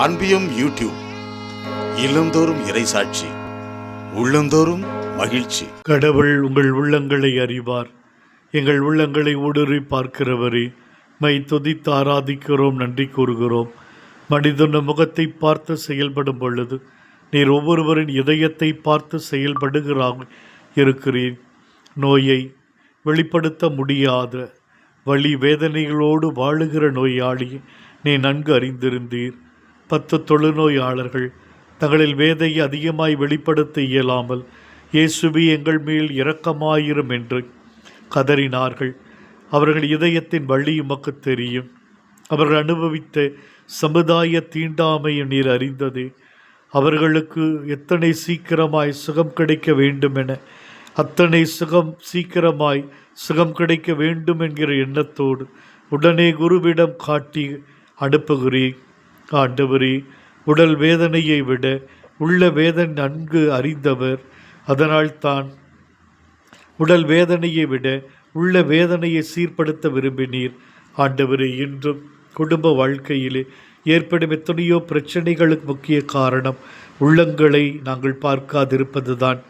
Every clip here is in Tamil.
அன்பியும் யூடியூப் இல்லந்தோறும் இறைசாட்சி உள்ளந்தோறும் மகிழ்ச்சி. கடவுள் உங்கள் உள்ளங்களை அறிவார். எங்கள் உள்ளங்களை ஊடுருவி பார்க்கிறவரே மை துதித்து ஆராதிக்கிறோம் நன்றி கூறுகிறோம். மனிதன முகத்தை பார்த்து செயல்படும் பொழுது நீர் ஒவ்வொருவரின் இதயத்தை பார்த்து செயல்படுகிறாக இருக்கிறீர். நோயை வெளிப்படுத்த முடியாத வழி வேதனைகளோடு வாழுகிற நோயாளி நீ நன்கு அறிந்திருந்தீர். பத்து தொழுநோயாளர்கள் தங்களில் வேதையை அதிகமாய் வெளிப்படுத்த இயலாமல் இயேசுபி எங்கள் மேல் இரக்கமாயிரும் என்று கதறினார்கள். அவர்கள் இதயத்தின் வழி உமக்கு தெரியும். அவர்கள் அனுபவித்த சமுதாய தீண்டாமையை நீர் அறிந்ததே. அவர்களுக்கு எத்தனை சீக்கிரமாய் சுகம் கிடைக்க வேண்டும் என அத்தனை சுகம் சீக்கிரமாய் சுகம் கிடைக்க வேண்டும் என்கிற எண்ணத்தோடு உடனே குருவிடம் காட்டி அனுப்புகிறேன். ஆண்டவரே உடல் வேதனையை விட உள்ள வேதனை நன்கு அறிந்தவர் அதனால்தான் உடல் வேதனையை விட உள்ள வேதனையை சீர்படுத்த விரும்பினீர். ஆண்டவரே இன்றும் குடும்ப வாழ்க்கையிலே ஏற்படும் எத்தனையோ பிரச்சனைகளுக்கு முக்கிய காரணம் உள்ளங்களை நாங்கள் பார்க்காதிருப்பதுதான்.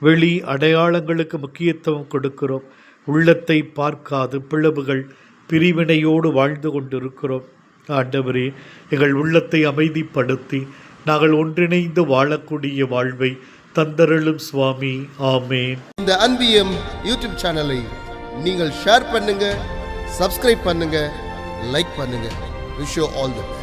வெளி அடையாளங்களுக்கு முக்கியத்துவம் கொடுக்கிறோம். உள்ளத்தை பார்க்காது பிளவுகள் பிரிவினையோடு வாழ்ந்து கொண்டிருக்கிறோம். ஆண்டவரே எங்கள் உள்ளத்தை அமைதிப்படுத்தி நாங்கள் ஒன்றிணைந்து வாழக்கூடிய வாழ்வை தந்தருளும் சுவாமி. ஆமேன். இந்த அன்பியம் யூடியூப் சேனலை நீங்கள் ஷேர் பண்ணுங்க சப்ஸ்கிரைப் பண்ணுங்க லைக் பண்ணுங்க. Wish all the best